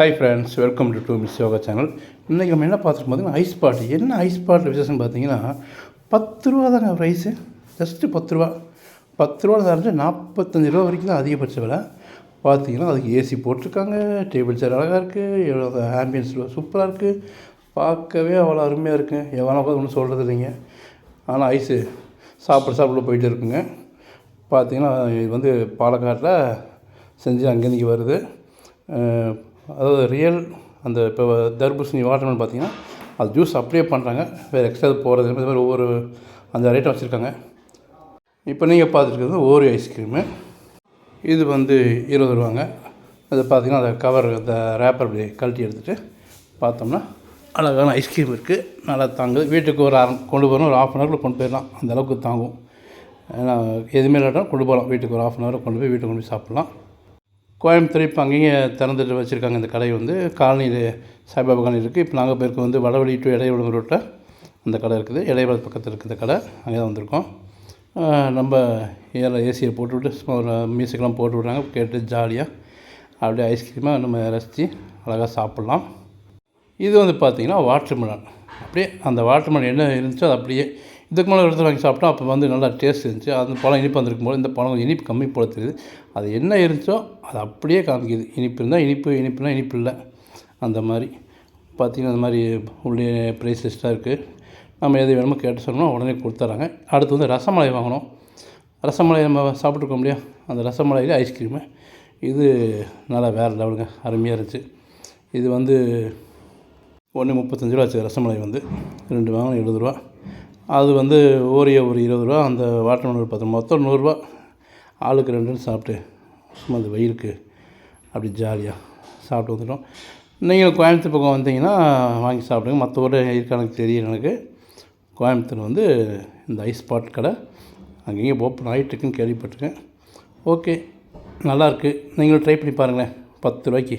Hi friends welcome to to Miss Yoga channel இன்றைக்கி நம்ம என்ன பார்த்துட்டு பார்த்தீங்கன்னா ஐஸ் பாட்டு என்ன ஐஸ் பாட்டில் விசேஷம் பார்த்தீங்கன்னா பத்து ரூபா தாங்க ரைஸு ஜஸ்ட்டு பத்து ரூபா. பத்து ரூபா தரஞ்சு நாற்பத்தஞ்சு ரூபா வரைக்கும் தான் அதிகபட்ச விலை. பார்த்தீங்கன்னா அதுக்கு ஏசி போட்டிருக்காங்க டேபிள் சேர் அழகாக இருக்குது எவ்வளோ ஆம்பியன்ஸ் சூப்பராக இருக்குது பார்க்கவே அவ்வளோ அருமையாக இருக்குது எவ்வளோ பார்த்து ஒன்றும் சொல்கிறது இல்லைங்க. ஆனால் ஐஸு சாப்பிட சாப்பிட போயிட்டு இருக்குங்க. பார்த்தீங்கன்னா இது வந்து பாலக்காட்டில் செஞ்சு அங்கேருந்து இங்கே வருது. அதாவது ரியல் அந்த இப்போ தர்பூசணி வாட்டர்மெலன் பார்த்தீங்கன்னா அது ஜூஸ் அப்படியே பண்ணுறாங்க வேறு எக்ஸ்ட்ரா போகிறது இந்த மாதிரி ஒவ்வொரு அந்த ஐட்டம் வச்சுருக்காங்க. இப்போ நீங்கள் பார்த்துருக்கிறது ஓரி ஐஸ்கிரீமு இது வந்து இருபது ரூபாங்க. அது பார்த்தீங்கன்னா அந்த கவர் அந்த ரேப்பர் அப்படி கழட்டி எடுத்துகிட்டு பார்த்தோம்னா அழகான ஐஸ்கிரீம் இருக்குது நல்லா தாங்குது. வீட்டுக்கு ஒரு அரை கொண்டு போகிறோம் ஒரு ஆஃப் அன் ஹவரில் கொண்டு போயிடலாம். அந்த அளவுக்கு தாங்கும். ஏன்னா எதுவுமே இல்லாட்டும் கொண்டு போகலாம். வீட்டுக்கு ஒரு ஆஃப் அன் ஹவர் கொண்டு போய் வீட்டுக்கு கொண்டு போய் சாப்பிட்லாம். கோயம்புத்தூர் இப்போ அங்கேயே திறந்துட்டு வச்சுருக்காங்க இந்த கடை வந்து. காலனி சாய்பாபா காலனி இருக்குது இப்போ நாங்கள் போயிருக்க வந்து வடவழி டு இடையவளம் ரோட்டில் அந்த கடை இருக்குது. இடையவளம் பக்கத்தில் இருக்குது இந்த கடை. அங்கே தான் வந்திருக்கோம். நம்ம ஏற ஏசியை போட்டு விட்டு சும்மா ஒரு மியூசிக்லாம் போட்டு விட்றாங்க. கேட்டு ஜாலியாக அப்படியே ஐஸ்கிரீமாக நம்ம ரசித்து அழகாக சாப்பிட்லாம். இது வந்து பார்த்திங்கன்னா வாட்டர்மெலன். அப்படியே அந்த வாட்டர்மெலன் என்ன இருந்துச்சோ அது அப்படியே இதுக்கு மேலே எடுத்து வாங்கி சாப்பிட்டோம் அப்போ வந்து நல்லா டேஸ்ட் இருந்துச்சு. அந்த பழம் இனிப்பு வந்திருக்கும் போது இந்த பழம் இனிப்பு கம்மி போல தெரியுது. அது என்ன இருந்துச்சோ அது அப்படியே காமிக்குது. இனிப்பு இருந்தால் இனிப்பு இனிப்புனா இனிப்பு இல்லை. அந்த மாதிரி. பார்த்திங்கன்னா அந்த மாதிரி உள்ளே ப்ரைஸ் லிஸ்ட்டாக இருக்குது நம்ம எது வேணுமோ கேட்டு சொன்னோம் உடனே கொடுத்துட்றாங்க. அடுத்து வந்து ரசமலை வாங்கினோம் ரசமலை நம்ம சாப்பிட்ருக்கோம் இல்லையா? அந்த ரசமலையில் ஐஸ்கிரீமு இது நல்லா வேறு லெவலுங்க. அருமையாக இருந்துச்சு. இது வந்து ஒன்று முப்பத்தஞ்சு ரூபா ஆச்சு ரசமலை வந்து. ரெண்டு வாங்கினோம் எழுபது ரூபா. அது வந்து ஓரியோ ஒரு இருபது ரூபா அந்த வாட்டர் ஒரு பத்து மொத்தம் நூறுரூவா ஆளுக்கு ரெண்டுன்னு சாப்பிட்டு சும்மா அந்த வெயிலுக்கு அப்படி ஜாலியாக சாப்பிட்டு வந்துட்டோம். நீங்கள் கோயம்புத்தூர் பக்கம் வந்தீங்கன்னா வாங்கி சாப்பிடுங்க. மற்ற ஊர் இருக்க எனக்கு தெரியும் எனக்கு. கோயம்புத்தூர் வந்து இந்த ஐஸ் பாட் கடை. அங்கேயும் ஓப்பன் ஆகிட்டுருக்குன்னு கேள்விப்பட்டிருக்கேன். ஓகே நல்லாயிருக்கு நீங்களும் ட்ரை பண்ணி பாருங்களேன். பத்து ரூபாய்க்கு.